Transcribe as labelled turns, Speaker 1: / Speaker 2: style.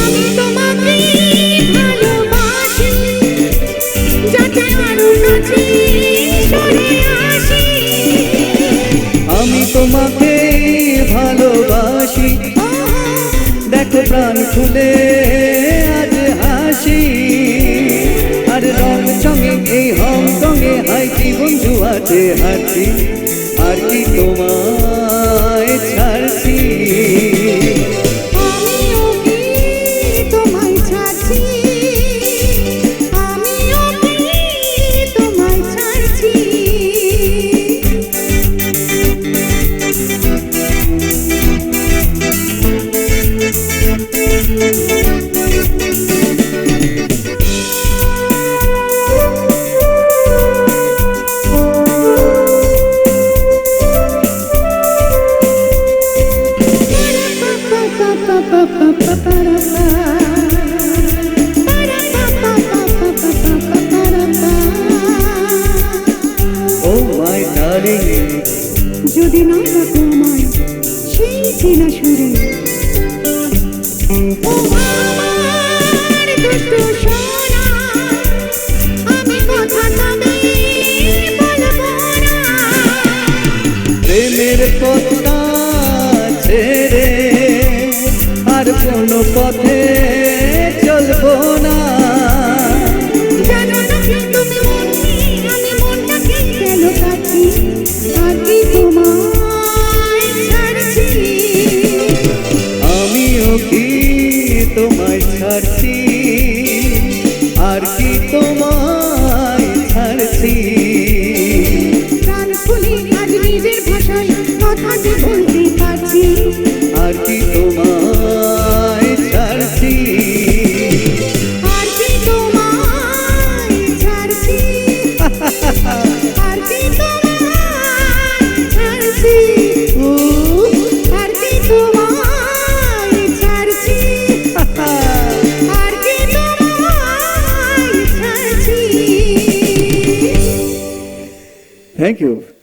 Speaker 1: আমি তোমাকে ভালোবাসি যাতে আরও কাছে সরে আসি।
Speaker 2: আমি তোমাকে ভালোবাসি। দেখো প্রাণ খুলে আজ হাসি। আর রং চঙে এই হং চঙে হাই জীবন জুয়াতে হাঁটি আর কি তোমায়
Speaker 1: যদি না থাকো আমার সেই চেনা সুরে। ও আমার
Speaker 2: পথে চলবো না। Thank you.